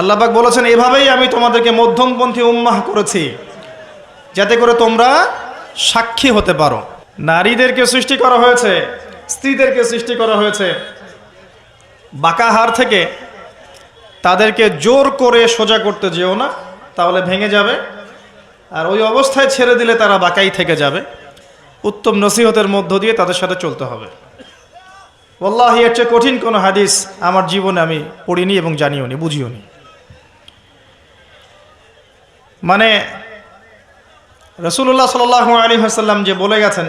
আল্লাহবাক বলেছেন, এভাবেই আমি তোমাদেরকে মধ্যমপন্থী উম্মাহ করেছি, যাতে করে তোমরা সাক্ষী হতে পারো। নারীদেরকে সৃষ্টি করা হয়েছে, স্ত্রীদেরকে সৃষ্টি করা হয়েছে। বাঁকাহার থেকে তাদেরকে জোর করে সোজা করতে যেও না, তাহলে ভেঙে যাবে। আর ওই অবস্থায় ছেড়ে দিলে তারা বাঁকাই থেকে যাবে। উত্তম নসিহতের মধ্য দিয়ে তাদের সাথে চলতে হবে। ওল্লাহ এর চেয়ে কঠিন কোনো হাদিস আমার জীবনে আমি পড়িনি এবং জানিও নি বুঝিও নি মানে রসুল্লাহ সাল আলী হাসাল্লাম যে বলে গেছেন,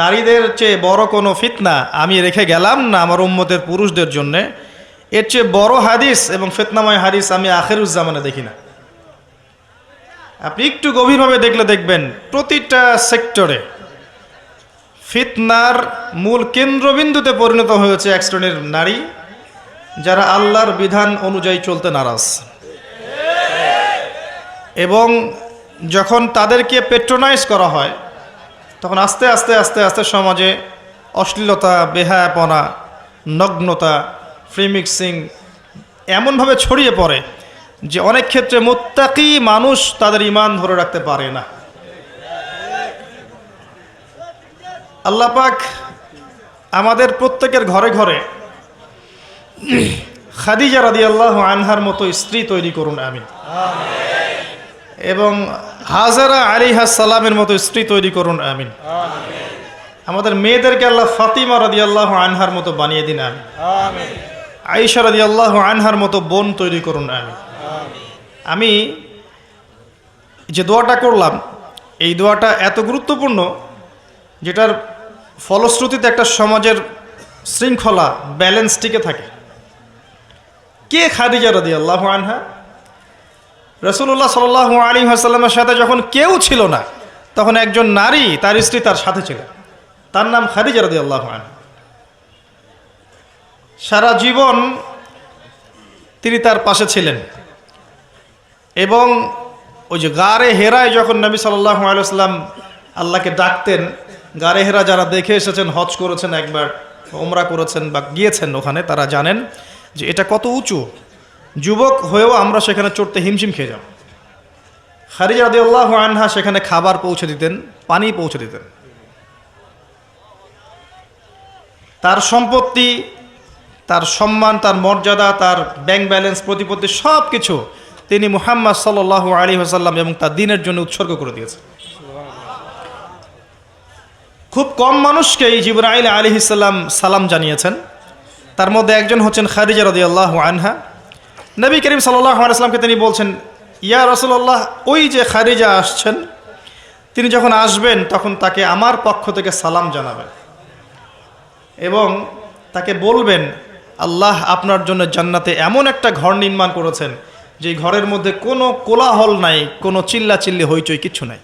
নারীদের চেয়ে বড় কোনো ফিতনা আমি রেখে গেলাম না আমার উম্মতের পুরুষদের জন্যে। এর চেয়ে বড় হাদিস এবং ফিতনাময় হাদিস আমি আখেরুজ্জামানে দেখি না। আপনি একটু গভীরভাবে দেখলে দেখবেন, প্রতিটা সেক্টরে ফিতনার মূল কেন্দ্রবিন্দুতে পরিণত হয়েছে এক শ্রেণির নারী, যারা আল্লাহর বিধান অনুযায়ী চলতে নারাজ। এবং যখন তাদেরকে পেট্রোনাইজ করা হয়, তখন আস্তে আস্তে আস্তে আস্তে সমাজে অশ্লীলতা, বেহায়াপনা, নগ্নতা ফ্রিমিক্সিং এমনভাবে ছড়িয়ে পড়ে যে অনেক ক্ষেত্রে মোত্তাকি মানুষ তাদের ইমান ধরে রাখতে পারে না। আল্লাহ পাক আমাদের প্রত্যেকের ঘরে ঘরে খাদিজা রাদি আল্লাহ আনহার মতো স্ত্রী তৈরি করুন আমি এবং হাজারা আলী সালামের মতো স্ত্রী তৈরি করুন আমিন। আমাদের মেয়েদেরকে আল্লাহ ফাতিমা রাদি আল্লাহ আনহার মতো বানিয়ে দিন আমি আইসা রাদি আল্লাহ আনহার মতো বোন তৈরি করুন আমি আমি যে দোয়াটা করলাম এই দোয়াটা এত গুরুত্বপূর্ণ যেটার ফলশ্রুতিতে একটা সমাজের শৃঙ্খলা ব্যালেন্স টিকে থাকে। কে খাদিজা রাদি আল্লাহ আনহা? রসুল্লাহ সাল আলী আসাল্লামের সাথে যখন কেউ ছিল না, তখন একজন নারী তার স্ত্রী তার সাথে ছিল। তার নাম খাদিজা রাদি আল্লাহ সারা জীবন তিনি তার পাশে ছিলেন এবং ওই যে গারে হেরায় যখন নবী সাল্লাহ আলাইসাল্লাম আল্লাহকে ডাকতেন, গারে হেরা যারা দেখে এসেছেন, হজ করেছেন একবার, ওমরা করেছেন বা গিয়েছেন ওখানে, তারা জানেন যে এটা কত উঁচু। যুবক হয়েও আমরা সেখানে চড়তে হিমশিম খেয়ে যাব। খারিজা আল্লাহ আনহা সেখানে খাবার পৌঁছে দিতেন, পানি পৌঁছে দিতেন। তার সম্পত্তি, তার সম্মান, তার মর্যাদা, তার ব্যাংক ব্যালেন্স প্রতিপত্তি সব কিছু তিনি মুহাম্মদ সাল আলী হাসাল্লাম এবং তার দিনের জন্য উৎসর্গ করে দিয়েছেন। খুব কম মানুষকে এই জিবরাইল আলী ইসাল্লাম সালাম জানিয়েছেন। তার মধ্যে একজন হচ্ছেন রদি আল্লাহ আনহা। নবী করিম সাল্লাহ তিনি বলছেন, ইয়া রসুল্লাহ ওই যে খারিজা আসছেন, তিনি যখন আসবেন, তখন তাকে আমার পক্ষ থেকে সালাম জানাবেন এবং তাকে বলবেন, আল্লাহ আপনার জন্য জান্নাতে এমন একটা ঘর নির্মাণ করেছেন যে ঘরের মধ্যে কোনো কোলাহল নাই, কোনো চিল্লা চিল্লি হইচই কিছু নাই।